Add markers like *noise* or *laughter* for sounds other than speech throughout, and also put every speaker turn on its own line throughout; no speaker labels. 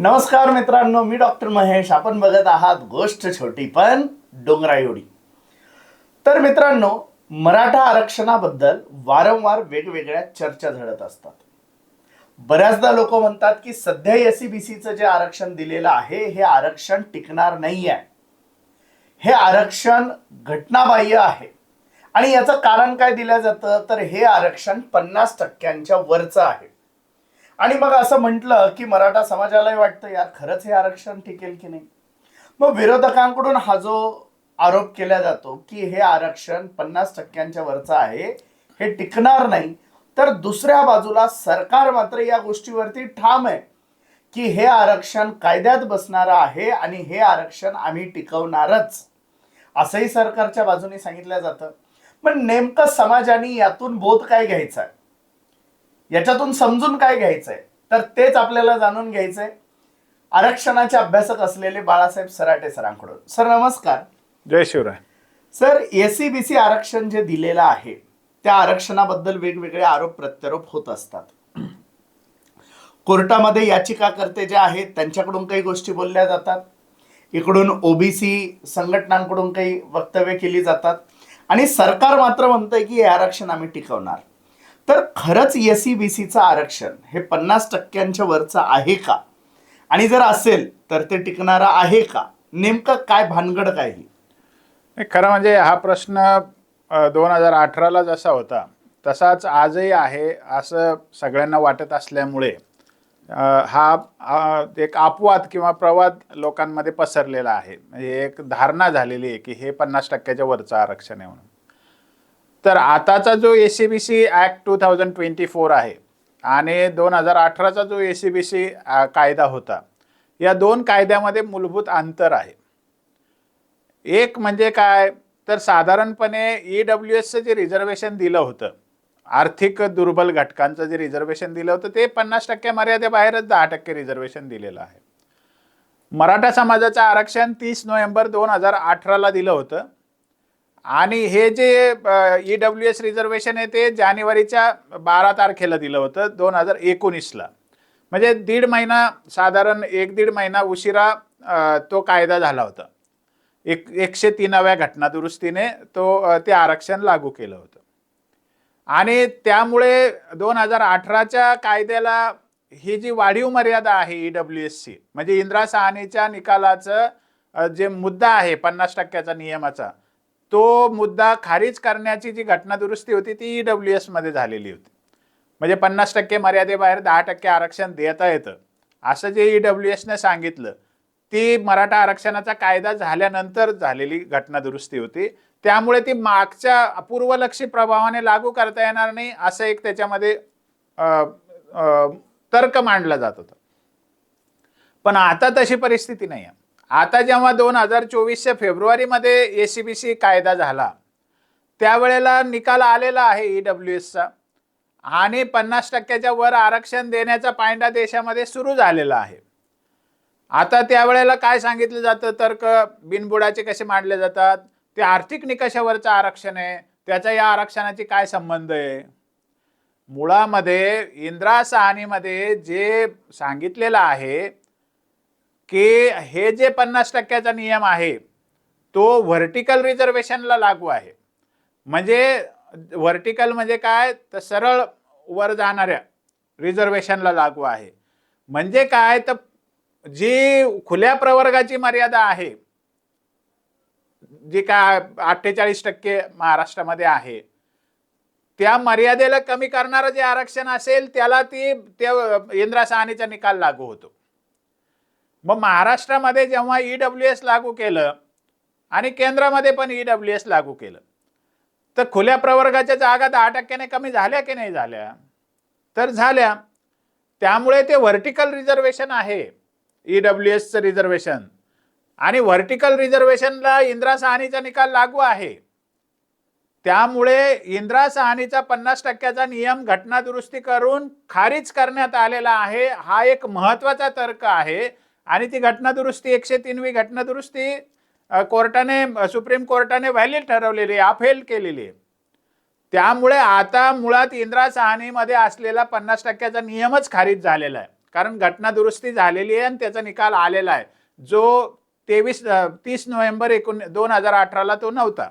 नमस्कार मित्रांनो मी डॉक्टर महेश. आपण बघत आहात गोष्ट छोटी पण डोंगरा एवढी. तर मित्रांनो मराठा आरक्षणाबद्दल वारंवार वेगवेगळ्या चर्चा झडत असतात. बऱ्याचदा लोक म्हणतात की सध्या एस सी बी सीचं जे आरक्षण दिलेलं आहे हे आरक्षण टिकणार नाही आहे हे आरक्षण घटनाबाह्य आहे. आणि याचं कारण काय दिलं जातं? तर हे आरक्षण पन्नास टक्क्यांच्या वरचं आहे. आणि मग असं म्हटलं की मराठा समाजालाही वाटतं यार खरंच हे आरक्षण टिकेल की नाही? मग विरोधकांकडून हा जो आरोप केला जातो की हे आरक्षण पन्नास टक्क्यांच्या वरचं आहे हे टिकणार नाही तर दुसऱ्या बाजूला सरकार मात्र या गोष्टीवरती ठाम आहे की हे आरक्षण कायद्यात बसणारं आहे आणि हे आरक्षण आम्ही टिकवणारच. असंही सरकारच्या बाजूने सांगितलं जातं. पण नेमकं समाजाने यातून बोध काय घ्यायचा आहे? याच्यातून समजून काय घ्यायचंय? तर तेच आपल्याला जाणून घ्यायचंय. आरक्षणाचे अभ्यासक असलेले बाळासाहेब सराटे सरांकडून. सर नमस्कार.
जय शिवराय.
सर एसीबीसी आरक्षण जे दिलेलं आहे त्या आरक्षणाबद्दल वेगवेगळे आरोप प्रत्यारोप होत असतात. कोर्टामध्ये याचिकाकर्ते जे आहेत त्यांच्याकडून काही गोष्टी बोलल्या जातात. इकडून ओबीसी संघटनांकडून काही वक्तव्य केली जातात. आणि सरकार मात्र म्हणतंय की हे आरक्षण आम्ही टिकवणार. तर खरंच एस सी बी सीचं आरक्षण हे पन्नास टक्क्यांच्या वरचं आहे का? आणि जर असेल तर ते टिकणारं आहे का? नेमकं काय भानगड काय ही?
नाही, खरं म्हणजे हा प्रश्न दोन हजार अठराला जसा होता. तसाच आजही आहे असं सगळ्यांना वाटत असल्यामुळे हा एक अपवाद किंवा प्रवाद लोकांमध्ये पसरलेला आहे. म्हणजे एक धारणा झालेली आहे की हे पन्नास टक्क्याच्या वरचं आरक्षण आहे म्हणून. तर आताचा जो A C B C act two thousand twenty four आहे आणि दोन हजार अठराचा जो ए सी बी सी कायदा होता या दोन कायद्यामध्ये मूलभूत अंतर आहे. एक म्हणजे काय? तर साधारणपणे ई डब्ल्यू एसचं जे रिझर्वेशन दिलं होतं आर्थिक दुर्बल घटकांचं जे रिझर्वेशन दिलं होतं ते पन्नास टक्के मर्यादेबाहेरच दहा टक्के रिझर्वेशन दिलेलं आहे. मराठा समाजाचं आरक्षण तीस नोव्हेंबर दोन हजार अठराला दिलं होतं. आणि हे जे ई डब्ल्यू एस रिझर्वेशन आहे ते जानेवारीच्या बारा तारखेला दिलं होतं दोन हजार एकोणीसला. म्हणजे दीड महिना साधारण एक दीड महिना उशिरा तो कायदा झाला होता. एक एकशे तीनाव्या घटनादुरुस्तीने तो ते आरक्षण लागू केलं होतं. आणि त्यामुळे दोन हजार अठराच्या कायद्याला ही जी वाढीव मर्यादा आहे ई डब्ल्यू एसची म्हणजे इंदिरा सहानीच्या निकालाचं जे मुद्दा आहे पन्नास टक्क्याचा नियमाचा तो मुद्दा खारिज करण्याची जी घटनादुरुस्ती होती ती ई डब्ल्यू एसमध्ये झालेली होती. म्हणजे पन्नास टक्के मर्यादेबाहेर दहा टक्के आरक्षण देता येतं. असं जे ई डब्ल्यू एसने सांगितलं ती मराठा आरक्षणाचा कायदा झाल्यानंतर झालेली घटना दुरुस्ती होती. त्यामुळे ती मागच्या अपूर्वलक्षी प्रभावाने लागू करता येणार नाही असं एक त्याच्यामध्ये तर्क मांडला जात होता. पण आता तशी परिस्थिती नाही आहे. आता जेव्हा दोन हजार चोवीसच्या फेब्रुवारीमध्ये ए सी बी सी कायदा झाला त्यावेळेला निकाल आलेला आहे ई डब्ल्यू एसचा आणि पन्नास टक्क्याच्या वर आरक्षण देण्याचा पायंडा देशामध्ये सुरू झालेला आहे. आता त्यावेळेला काय सांगितलं जातं? तर्क बिनबुडाचे कसे मांडले जातात? ते आर्थिक निकषावरचं आरक्षण आहे. त्याचा या आरक्षणाची काय संबंध आहे? मुळामध्ये इंद्रा सहानीमध्ये जे सांगितलेलं आहे की हे जे पन्नास टक्क्याचा नियम आहे तो व्हर्टिकल रिझर्वेशनला लागू आहे. म्हणजे व्हर्टिकल म्हणजे काय? तर सरळ वर जाणाऱ्या रिझर्वेशनला लागू आहे. म्हणजे काय? तर जी खुल्या प्रवर्गाची मर्यादा आहे जी काय अठ्ठेचाळीस टक्के महाराष्ट्रामध्ये आहे त्या मर्यादेला कमी करणारं जे आरक्षण असेल त्याला ती त्या इंद्रा सहानीचा निकाल लागू होतो. मग महाराष्ट्रामध्ये जेव्हा ई डब्ल्यू एस लागू केलं आणि केंद्रामध्ये पण ई डब्ल्यू एस लागू केलं तर खुल्या प्रवर्गाच्या जागा दहा टक्क्याने कमी झाल्या की नाही झाल्या? तर झाल्या. त्यामुळे ते व्हर्टिकल रिझर्वेशन आहे ई डब्ल्यू एसचं रिझर्वेशन आणि व्हर्टिकल रिझर्वेशनला इंदिरा सहानीचा निकाल लागू आहे. त्यामुळे इंदिरा सहानीचा पन्नास टक्क्याचा नियम घटना दुरुस्ती करून खारिज करण्यात आलेला आहे. हा एक महत्त्वाचा तर्क आहे. आणि ती घटनादुरुस्ती एकशे तीनवी घटनादुरुस्ती कोर्टाने सुप्रीम कोर्टाने व्हॅलिड ठरवलेली आहे अफेल केलेली आहे. त्यामुळे आता मुळात इंदिरा सहानीमध्ये असलेला पन्नास टक्क्याचा नियमच खारिज झालेला आहे. कारण घटना दुरुस्ती झालेली आहे आणि त्याचा निकाल आलेला आहे. जो तेवीस तीस नोव्हेंबर एकोण दोन हजार अठराला तो नव्हता.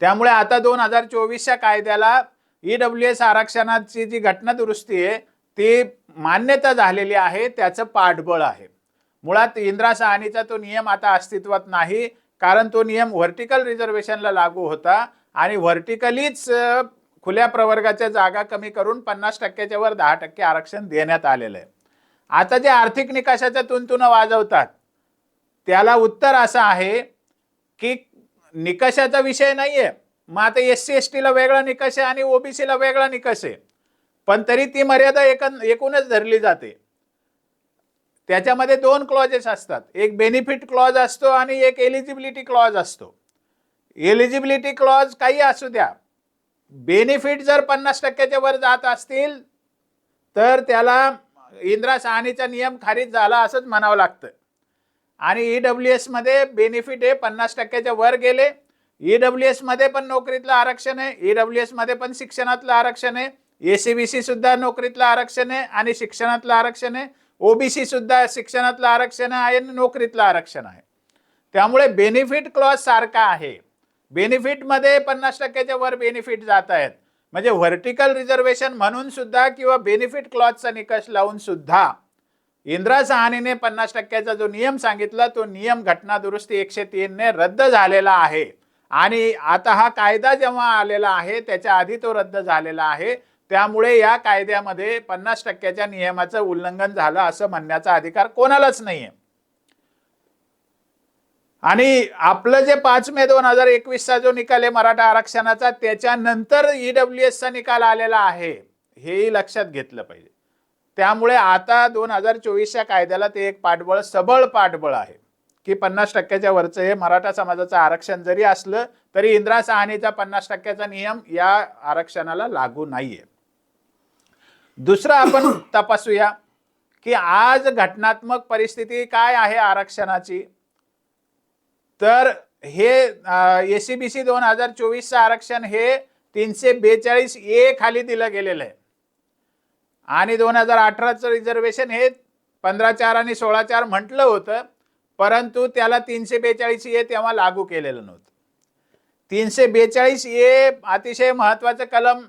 त्यामुळे आता दोन हजार चोवीसच्या कायद्याला ईडब्ल्यू एस आरक्षणाची जी घटना दुरुस्ती आहे ती मान्यता झालेली आहे त्याचं पाठबळ आहे. मुळात इंद्रासहानीचा तो नियम आता अस्तित्वात नाही कारण तो नियम व्हर्टिकल रिझर्वेशनला लागू होता आणि व्हर्टिकलीच खुल्या प्रवर्गाच्या जागा कमी करून पन्नास टक्क्याच्या वर दहा टक्के आरक्षण देण्यात आलेलं आहे. आता जे आर्थिक निकषाच्या तुंतुनं वाजवतात त्याला उत्तर असं आहे की निकषाचा विषय नाही आहे मग आता एस सी एस टीला वेगळा निकष आहे आणि ओबीसीला वेगळा निकष आहे. पण तरी ती मर्यादा एकन एकूणच धरली जाते. त्याच्यामध्ये दोन क्लॉजेस असतात. एक बेनिफिट क्लॉज असतो आणि एक एलिजिबिलिटी क्लॉज असतो. एलिजिबिलिटी क्लॉज काही असू द्या. बेनिफिट जर पन्नास टक्क्याच्या वर जात असतील तर त्याला इंदिरा सहानीचा नियम खारिज झाला असंच म्हणावं लागतं. आणि ई डब्ल्यू एसमध्ये बेनिफिट हे पन्नास टक्क्याच्या वर गेले. ई डब्ल्यू एसमध्ये पण नोकरीतलं आरक्षण आहे. ई डब्ल्यू एसमध्ये पण शिक्षणातलं आरक्षण आहे. एसीबीसी सुद्धा नोकरीतलं आरक्षण आहे आणि शिक्षणातलं आरक्षण आहे. ओबीसी सुद्धा शिक्षणातलं आरक्षण आहे आणि नोकरीतलं आरक्षण आहे. त्यामुळे बेनिफिट क्लॉज सारखा आहे. बेनिफिटमध्ये पन्नास टक्क्याच्या वर बेनिफिट जात आहेत. म्हणजे व्हर्टिकल रिझर्वेशन म्हणून सुद्धा किंवा बेनिफिट क्लॉजचा निकष लावून सुद्धा इंदिरा सहानीने पन्नास टक्क्याचा जो नियम सांगितला तो नियम घटना दुरुस्ती एकशे तीनने रद्द झालेला आहे. आणि आता हा कायदा जेव्हा आलेला आहे त्याच्या आधी तो रद्द झालेला आहे. त्यामुळे या कायद्यामध्ये पन्नास टक्क्याच्या नियमाचं उल्लंघन झालं असं म्हणण्याचा अधिकार कोणालाच नाहीये. आणि आपलं जे पाच मे दोन हजार एकवीसचा जो निकाल आहे मराठा आरक्षणाचा त्याच्यानंतर ईडब्ल्यू एसचा निकाल आलेला आहे हेही लक्षात घेतलं पाहिजे. त्यामुळे आता दोन हजार चोवीसच्या कायद्याला ते एक पाठबळ सबळ पाठबळ आहे की पन्नास टक्क्याच्या वरचं हे मराठा समाजाचं आरक्षण जरी असलं तरी इंदिरा सहानीचा पन्नास टक्क्याचा नियम या आरक्षणाला लागू नाहीये. दुसरं आपण *coughs* तपासूया की आज घटनात्मक परिस्थिती काय आहे आरक्षणाची? तर हे ए सी बी सी दोन हजार चोवीसचं आरक्षण हे तीनशे बेचाळीस ए खाली दिलं गेलेलं आहे. आणि दोन हजार अठराचं रिझर्वेशन हे पंधरा चार आणि सोळा चार म्हटलं होतं परंतु त्याला तीनशे बेचाळीस ए तेव्हा लागू केलेलं नव्हतं. तीनशे बेचाळीस ए अतिशय महत्त्वाचं कलम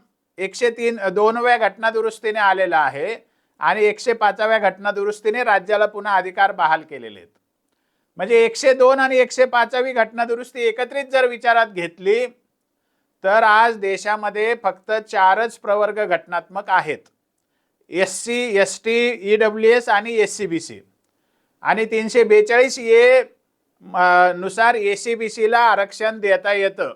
एकशे तीन दोनव्या घटना दुरुस्तीने आहे आणि एकशे पाचाव्या घटना दुरुस्तीने राज्याला पुन्हा अधिकार बहाल केलेले आहेत. म्हणजे एकशे दोन आणि एकशे पाचावी घटना दुरुस्ती एकत्रित जर विचारात घेतली तर आज देशामध्ये फक्त चारच प्रवर्ग घटनात्मक आहेत. S C S T E W S आणि एस सी बी सी. आणि तीनशे बेचाळीस ए नुसार ए सी बी सीला आरक्षण देता येतं.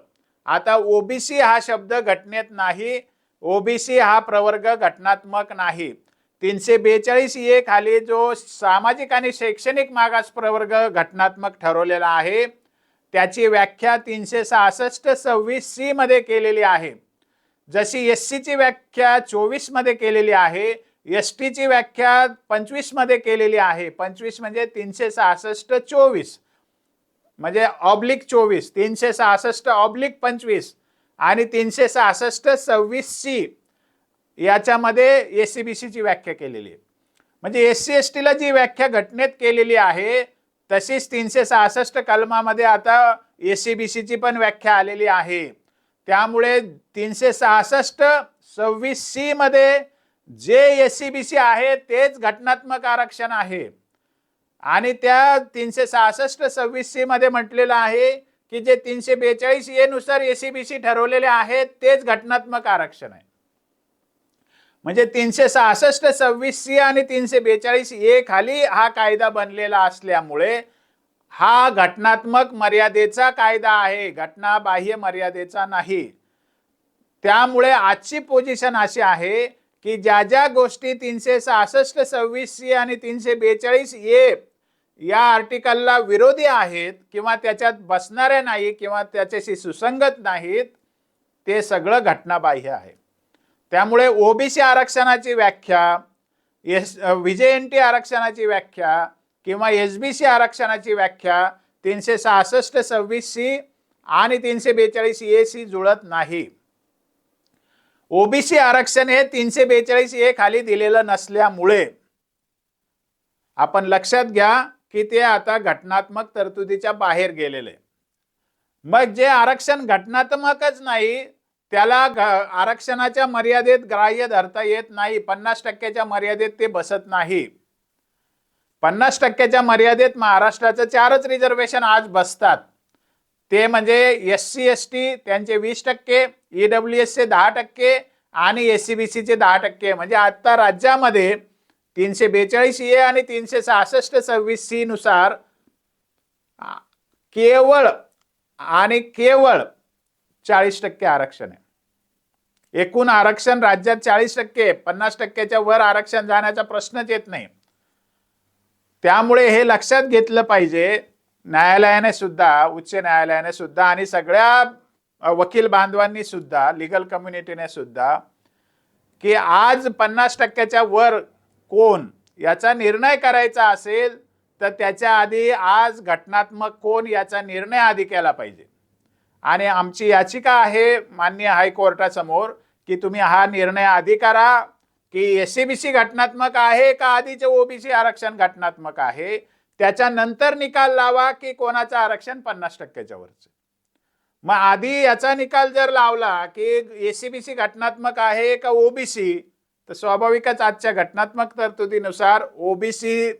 आता ओबीसी हा शब्द घटनेत नाही ओबीसी हा प्रवर्ग घटनात्मक नाही. तीनशे बेचाळीस ए खाली जो सामाजिक आणि शैक्षणिक मागास प्रवर्ग घटनात्मक ठरवलेला आहे त्याची व्याख्या तीनशे सहासष्ट सव्वीस सी मध्ये केलेली आहे. जशी एस सीची व्याख्या चोवीसमध्ये केलेली आहे एस टीची व्याख्या पंचवीसमध्ये केलेली आहे. पंचवीस म्हणजे तीनशे सहासष्ट चोवीस. म्हणजे ऑब्लिक चोवीस तीनशे सहासष्ट ऑब्लिक पंचवीस. आणि तीनशे सहासष्ट सव्वीस सी याच्यामध्ये एस सी बी सीची व्याख्या केलेली आहे. म्हणजे एस सी एस टीला जी व्याख्या घटनेत केलेली आहे तशीच तीनशे सहासष्ट कलमामध्ये आता एस सी बी सीची पण व्याख्या आलेली आहे. त्यामुळे तीनशे सहासष्ट सव्वीस सी मध्ये जे एस सी बी सी आहे तेच घटनात्मक आरक्षण आहे. आणि त्या तीनशे सहासष्ट सव्वीस सी मध्ये म्हटलेलं आहे की जे तीनशे बेचाळीस ए नुसार एसीबीसी ठरवलेले आहेत तेच घटनात्मक आरक्षण आहे. म्हणजे तीनशे सहासष्ट सव्वीस सी आणि तीनशे बेचाळीस ए खाली हा कायदा बनलेला असल्यामुळे हा घटनात्मक मर्यादेचा कायदा आहे घटनाबाह्य मर्यादेचा नाही. त्यामुळे आजची पोझिशन अशी आहे की ज्या ज्या गोष्टी तीनशे सहासष्ट सव्वीस सी आणि तीनशे बेचाळीस ए या आर्टिकलला विरोधी आहेत किंवा त्याच्यात बसणारे नाही किंवा त्याच्याशी सुसंगत नाहीत ते सगळं घटनाबाह्य आहे. त्यामुळे ओबीसी आरक्षणाची व्याख्या एस व्ही टी आरक्षणाची व्याख्या किंवा एस बी सी आरक्षणाची व्याख्या तीनशे सहासष्ट सव्वीस सी आणि तीनशे बेचाळीस ए सी जुळत नाही. ओबीसी आरक्षण हे तीनशे बेचाळीस ए खाली दिलेलं नसल्यामुळे आपण लक्षात घ्या की ते आता घटनात्मक तरतुदीच्या बाहेर गेलेले. मग जे आरक्षण घटनात्मकच नाही त्याला आरक्षणाच्या मर्यादेत ग्राह्य धरता येत नाही. पन्नास टक्क्याच्या मर्यादेत ते बसत नाही. पन्नास टक्क्याच्या मर्यादेत महाराष्ट्राचं चारच रिझर्वेशन आज बसतात. ते म्हणजे एस सी एस टी त्यांचे वीस टक्के ई डब्ल्यू एसचे दहा टक्के आणि एस सी बी सीचे दहा टक्के. म्हणजे आता राज्यामध्ये तीनशे बेचाळीस ए आणि तीनशे सहासष्ट सव्वीस सी नुसार केवळ आणि केवळ चाळीस टक्के आरक्षण आहे. एकूण आरक्षण राज्यात चाळीस टक्के पन्नास टक्क्याच्या वर आरक्षण जाण्याचा प्रश्नच येत नाही. त्यामुळे हे लक्षात घेतलं पाहिजे न्यायालयाने सुद्धा उच्च न्यायालयाने सुद्धा आणि सगळ्या वकील बांधवांनी सुद्धा लिगल कम्युनिटीने सुद्धा की आज पन्नास टक्क्याच्या वर कोण? याचा निर्णय करायचा असेल तर त्याच्या आधी आज घटनात्मक कोण याचा निर्णय आधी केला पाहिजे. आणि आमची याचिका आहे मान्य हायकोर्टासमोर की तुम्ही हा निर्णय आधी करा की एस सी बी सी घटनात्मक आहे का? आधीचे ओबीसी आरक्षण घटनात्मक आहे. त्याच्यानंतर निकाल लावा की कोणाचं आरक्षण पन्नास टक्क्याच्या वरचं? मग आधी याचा निकाल जर लावला की ए सी बी सी घटनात्मक आहे का ओबीसी तर स्वाभाविकच आजच्या घटनात्मक तरतुदीनुसार ओबीसी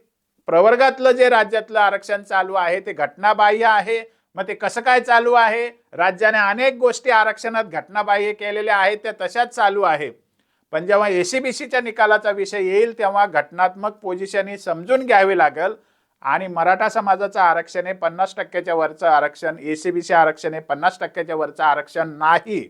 प्रवर्गातलं जे राज्यातलं आरक्षण चालू आहे ते घटनाबाह्य आहे. मग ते कसं काय चालू आहे? राज्याने अनेक गोष्टी आरक्षणात घटनाबाह्य केलेल्या आहेत त्या तशाच चालू आहे. पण जेव्हा एसीबीसीच्या निकालाचा विषय येईल तेव्हा घटनात्मक पोझिशन ही समजून घ्यावी लागेल. आणि मराठा समाजाचं आरक्षण हे पन्नास टक्क्याच्या वरचं आरक्षण एसीबीसी आरक्षण हे पन्नास टक्क्याच्या वरचं आरक्षण नाही.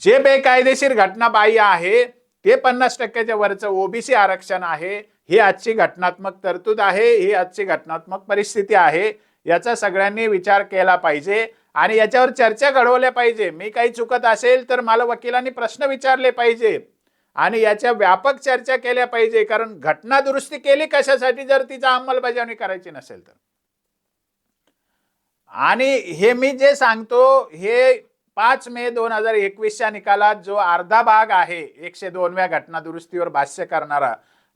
जे बेकायदेशीर घटना बाह्य आहे ते पन्नास टक्क्याच्या वरचं ओबीसी आरक्षण आहे ही आजची घटनात्मक तरतूद आहे ही आजची घटनात्मक परिस्थिती आहे याचा सगळ्यांनी विचार केला पाहिजे आणि याच्यावर चर्चा घडवल्या पाहिजे. मी काही चुकत असेल तर मला वकिलांनी प्रश्न विचारले पाहिजे आणि याच्या व्यापक चर्चा केल्या पाहिजे कारण घटना दुरुस्ती केली कशासाठी जर तिचा अंमलबजावणी करायची नसेल तर? आणि हे मी जे सांगतो हे पाच मे दोन हजार एकवीसच्या निकालात जो अर्धा भाग आहे एकशे दोनव्या घटना दुरुस्तीवर भाष्य करणारा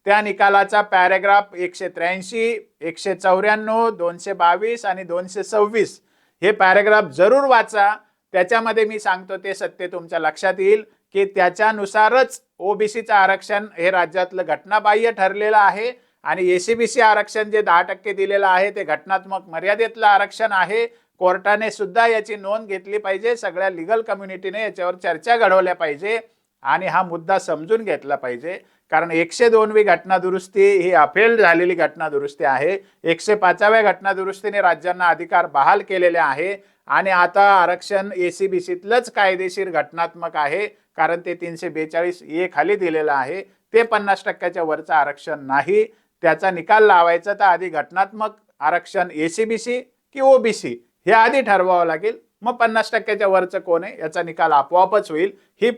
त्या निकालाचा पॅरेग्राफ एकशे त्र्याऐंशी एकशे चौऱ्याण्णव दोनशे बावीस आणि दोनशे सव्वीस हे पॅरेग्राफ जरूर वाचा. त्याच्यामध्ये मी सांगतो ते सत्य तुमच्या लक्षात येईल की त्याच्यानुसारच ओबीसीचं आरक्षण हे राज्यातलं घटनाबाह्य ठरलेलं आहे आणि एसीबीसी आरक्षण जे दहा टक्के दिलेलं आहे ते घटनात्मक मर्यादेतलं आरक्षण आहे. कोर्टाने सुद्धा याची नोंद घेतली पाहिजे. सगळ्या लिगल कम्युनिटीने याच्यावर चर्चा घडवल्या पाहिजे आणि हा मुद्दा समजून घेतला पाहिजे. कारण एकशे दोनवी घटना दुरुस्ती ही अफेल झालेली घटना दुरुस्ती आहे. एकशे पाचाव्या घटना दुरुस्तीने राज्यांना अधिकार बहाल केलेले आहे आणि आता आरक्षण ए सी बी सीतलंच कायदेशीर घटनात्मक आहे. कारण ते तीनशे बेचाळीस ए खाली दिलेलं आहे. ते पन्नास टक्क्याच्या वरचं आरक्षण नाही. त्याचा निकाल लावायचा तर आधी घटनात्मक आरक्षण ए सी बी सी की ओबीसी हे आधी ठरवावं लागेल. मग पन्नास टक्क्याच्या वरचं कोण आहे? याचा निकाल आपोआपच होईल. ही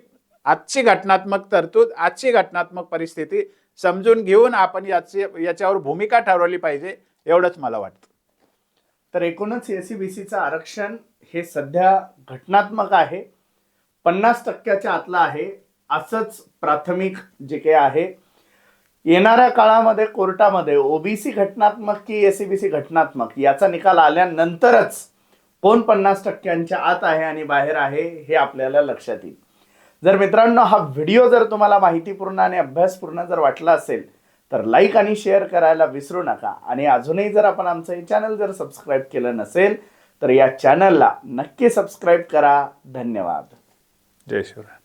आजची घटनात्मक तरतूद आजची घटनात्मक परिस्थिती समजून घेऊन आपण याची याच्यावर भूमिका ठरवली पाहिजे एवढंच मला वाटतं.
तर एकूणच एसीबीसीचं आरक्षण हे सध्या घटनात्मक आहे. पन्नास टक्क्याच्या आतलं आहे. असंच प्राथमिक जे काही आहे. येणाऱ्या काळामध्ये कोर्टामध्ये ओबीसी घटनात्मक की एसीबीसी घटनात्मक याचा निकाल आल्यानंतरच कोण पन्नास टक्क्यांच्या आत आहे आणि बाहेर आहे हे आपल्याला लक्षात येईल. जर मित्रांनो हा व्हिडिओ जर तुम्हाला माहितीपूर्ण आणि अभ्यासपूर्ण जर वाटला असेल तर लाईक आणि शेअर करायला विसरू नका. आणि अजूनही जर आपण आमचं हे चॅनल जर सबस्क्राईब केलं नसेल तर या चॅनलला नक्की सबस्क्राईब करा. धन्यवाद.
जय शिवराय.